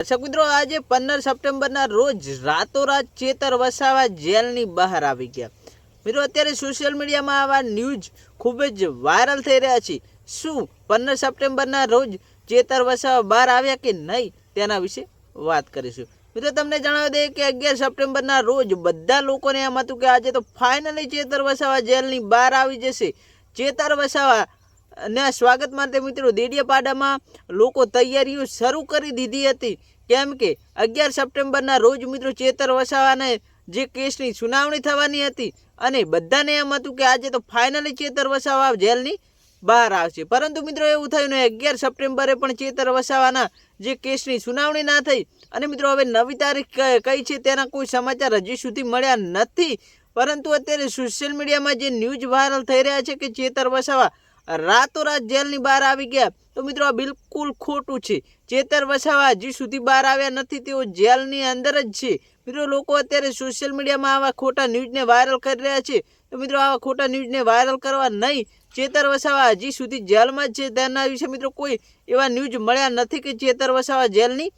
દર્શક મિત્રો, આજે પંદર સપ્ટેમ્બરના રોજ રાતોરાત ચેતર વસાવા જેલની બહાર આવી ગયા. મિત્રો, અત્યારે સોશિયલ મીડિયામાં આવા ન્યૂઝ ખૂબ જ વાયરલ થઈ રહ્યા છે. શું પંદર સપ્ટેમ્બરના રોજ ચેતર વસાવા બહાર આવ્યા કે નહીં, તેના વિશે વાત કરીશું. મિત્રો, તમને જણાવી દઈએ કે અગિયાર સપ્ટેમ્બરના રોજ બધા લોકોને એમ હતું કે આજે તો ફાઇનલી ચેતર વસાવા જેલની બહાર આવી જશે. ચેતર વસાવા ના સ્વાગત માટે મિત્રો દેડિયાપાડામાં લોકો તૈયારીઓ શરૂ કરી દીધી હતી. કેમ કે અગિયાર સપ્ટેમ્બરના રોજ મિત્રો ચેતર વસાવાને જે કેસની સુનાવણી થવાની હતી અને બધાને એમ હતું કે આજે તો ફાઇનલી ચેતર વસાવા જેલની બહાર આવશે. પરંતુ મિત્રો એવું થયું ને અગિયાર સપ્ટેમ્બરે પણ ચેતર વસાવાના જે કેસની સુનાવણી ના થઈ અને મિત્રો હવે નવી તારીખ કઈ છે તેના કોઈ સમાચાર હજી સુધી મળ્યા નથી. પરંતુ અત્યારે સોશિયલ મીડિયામાં જે ન્યૂઝ વાયરલ થઈ રહ્યા છે કે ચેતર વસાવા રાતોરાત જેલની બહાર આવી ગયા. તો મિત્રો આ બિલકુલ ખોટું છે. ચેતર વસાવા હજી સુધી બહાર આવ્યા નથી, તેઓ જેલની અંદર જ છે. મિત્રો, લોકો અત્યારે સોશિયલ મીડિયામાં આવા ખોટા ન્યૂઝને વાયરલ કરી રહ્યા છે. તો મિત્રો, આવા ખોટા ન્યૂઝને વાયરલ કરવા નહીં. ચેતર વસાવા હજી સુધી જેલમાં જ છે. તેના વિશે મિત્રો કોઈ એવા ન્યૂઝ મળ્યા નથી કે ચેતર વસાવા જેલની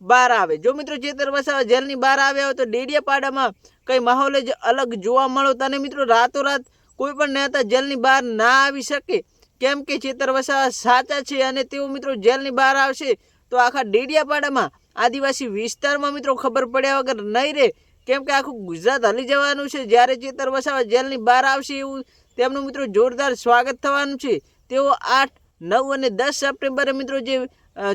બહાર આવે. જો મિત્રો ચેતર વસાવા જેલની બહાર આવ્યા હોય તો ડેડિયાપાડામાં કંઈ માહોલ જ અલગ જોવા મળો અને મિત્રો રાતોરાત કોઈ પણ નેતા જેલની બહાર ના આવી શકે. કેમ કે ચેતર વસાવા સાચા છે અને તેઓ મિત્રો જેલની બહાર આવશે. તો આખા ડેડિયાપાડામાં, આદિવાસી વિસ્તારમાં મિત્રો ખબર પડ્યા વગર નહીં રહે. કેમ કે આખું ગુજરાત હલી જવાનું છે. જ્યારે ચેતર વસાવા જેલની બહાર આવશે એવું તેમનું મિત્રો જોરદાર સ્વાગત થવાનું છે. તેઓ આઠ, નવ અને દસ સપ્ટેમ્બરે મિત્રો જે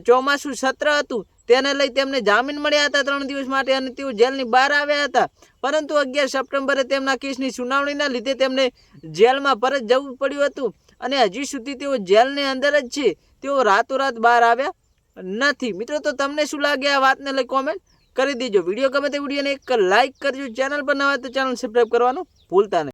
ચોમાસું સત્ર હતું, તેને લઈ તેમને જામીન મળ્યા હતા ત્રણ દિવસ માટે અને તેઓ જેલની બહાર આવ્યા હતા. પરંતુ અગિયાર સપ્ટેમ્બરે તેમના કેસની સુનાવણીના લીધે તેમને જેલમાં પરત જવું પડ્યું હતું. અને હજી સુધી તેઓ જેલની અંદર જ છે. તેઓ રાતોરાત બહાર આવ્યા નથી. મિત્રો, તો તમને શું લાગે આ વાતને લઈ કોમેન્ટ કરી દેજો. વીડિયો ગમે તે વિડીયોને એક લાઇક કરજો. ચેનલ પર નવા તો ચેનલ સબસ્ક્રાઈબ કરવાનું ભૂલતા નહીં.